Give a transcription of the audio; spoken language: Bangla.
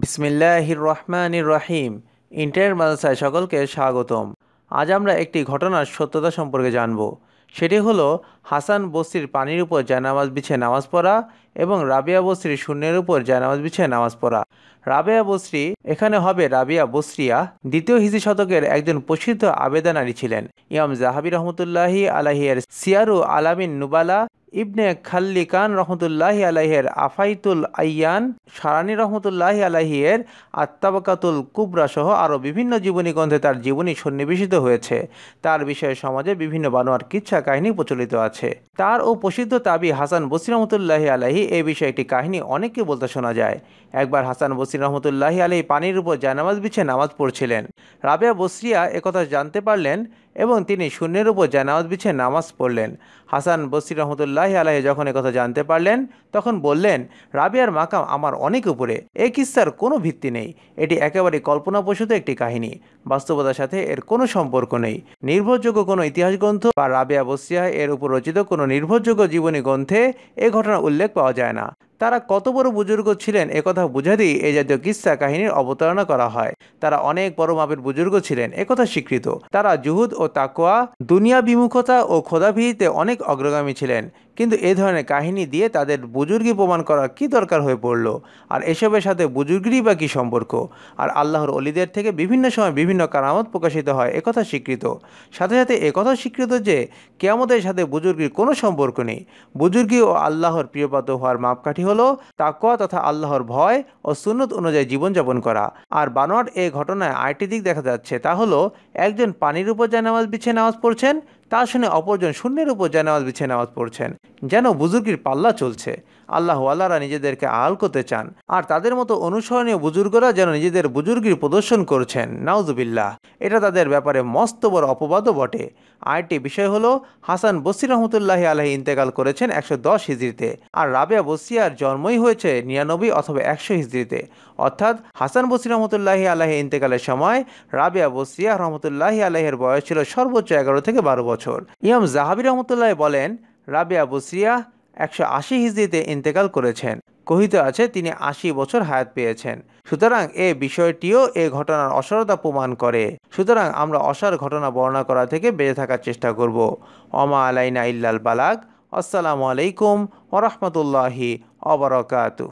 বিসমিল্লাহির রহমানির রহিম। ইন্টারনেট মাদ্রাসায় সকলকে স্বাগতম। আজ আমরা একটি ঘটনার সত্যতা সম্পর্কে জানব। সেটি হলো, হাসান বস্তির পানির উপর জায়নামাজ বিছিয়ে নামাজ পড়া এবং রাবিয়া বস্রির শূন্যের উপর জায়নামাজ বিছিয়ে নামাজ পড়া। রাবেয়া বস্রি এখানে হবে রাবিয়া বস্রিয়া দ্বিতীয় হিজি শতকের একজন প্রসিদ্ধ আবেদনারী ছিলেন। ইয়াম জাহাবি রহমতুল্লাহি আলাহিয়ার সিয়ারু আলামিন নুবালা ইবনে খাল্লিকান রহমতুল্লাহি আলাহের আফাইতুল আইয়ান সারানি রহমতুল্লাহি আলাহিয়ের আত্মাবাকাতুল কুবরা সহ আরও বিভিন্ন জীবনী গ্রন্থে তার জীবনী সন্নিবেশিত হয়েছে। তার বিষয়ে সমাজে বিভিন্ন বানোয়ার কিচ্ছা কাহিনী প্রচলিত আছে। তার ও প্রসিদ্ধ তাবি হাসান বসির রহমতুল্লাহি আলাহি এই বিষয়ে একটি কাহিনী অনেককে বলতে শোনা যায়। একবার হাসান বসির রহমতুল্লাহি আলাহি পানির উপর জানামাজ বিছে নামাজ পড়ছিলেন। রাবেয়া বসরিয়া একথা জানতে পারলেন এবং তিনি শূন্যের উপর জানাওয়াজ বিছে নামাজ পড়লেন। হাসান বসির রহমতুল্লাহ আলাহে যখন কথা জানতে পারলেন, তখন বললেন, রাবিয়ার মাকাম আমার অনেক উপরে। এই কিস্সার কোনো ভিত্তি নেই। এটি একেবারে কল্পনাপ্রসূত একটি কাহিনী। বাস্তবতার সাথে এর কোনো সম্পর্ক নেই। নির্ভরযোগ্য কোনো ইতিহাস গ্রন্থ বা রাবিয়া বসিয়া এর উপর রচিত কোনো নির্ভরযোগ্য জীবনী গ্রন্থে এ ঘটনার উল্লেখ পাওয়া যায় না। তারা কত বড় বুজুর্গ ছিলেন একথা বুঝাতেই এই জাতীয় কিস্সা কাহিনীর অবতারণা করা হয়। তারা অনেক বড় মাপের বুজুর্গ ছিলেন একথা স্বীকৃত। তারা জুহুদ ও তাকোয়া দুনিয়া বিমুখতা ও খোদাভিহিতে অনেক অগ্রগামী ছিলেন। কিন্তু এ ধরনের কাহিনী দিয়ে তাদের বুজুর্গি প্রমাণ করার কি দরকার হয়ে পড়ল? আর এসবের সাথে বুজুর্গিরই বা কী সম্পর্ক? আর আল্লাহর অলিদের থেকে বিভিন্ন সময় বিভিন্ন কারামত প্রকাশিত হয় একথা স্বীকৃত। সাথে সাথে একথা স্বীকৃত যে, কেয়ামতের সাথে বুজুর্গির কোনো সম্পর্ক নেই। বুজুর্গি ও আল্লাহর প্রিয়পাত হওয়ার মাপকাঠি হলো তাকুয়া তথা আল্লাহর ভয় ও সুন্নত অনুযায়ী জীবনযাপন করা। আর বানোয়ার এ ঘটনায় আরেকটি দিক দেখা যাচ্ছে, তা হলো একজন পানির উপর জানামাজ বিছিয়ে নামাজ পড়ছেন তা শুনে অপরজন শূন্যের উপর জায়নামাজ বিছিয়ে নামাজ পড়ছেন যেন বুজুর্গির পাল্লা চলছে। আল্লাহ আল্লাহরা নিজেদেরকে আল করতে চান। আর তাদের মতো অনুসরণীয় বুজুর্গরা যেন নিজেদের বুজুর্গির প্রদর্শন করছেন। নাউজুবিল্লাহ। এটা তাদের ব্যাপারে মস্ত বড় অপবাদও বটে। আরেকটি বিষয় হলো, হাসান বসির রহমতুল্লাহ আলহী ইন্তেকাল করেছেন একশো দশ হিজড়িতে। আর রাবেয়া বসিয়ার জন্মই হয়েছে নিরানব্বই অথবা একশো হিজড়িতে। অর্থাৎ হাসান বসির রহমতুল্লাহি আলাহি ইন্তেকালের সময় রাবেয়া বসিয়া রহমতুল্লাহি আলাহের বয়স ছিল সর্বোচ্চ এগারো থেকে বারো বছর। ইমাম জাহাবি রহমতুল্লাহ বলেন, রাবেয়া বসিয়া একশো আশি হিজড়িতে ইন্তেকাল করেছেন। কহিত আছে, তিনি আশি বছর হায়াত পেয়েছেন। সুতরাং এ বিষয়টিও এ ঘটনার অসারতা প্রমাণ করে। সুতরাং আমরা অসার ঘটনা বর্ণনা করা থেকে বেঁচে থাকার চেষ্টা করব। অমা আলাইনা ইল্লাল বালাক আসসালামু আলাইকুম ওরহমতুল্লাহি অবরকাতু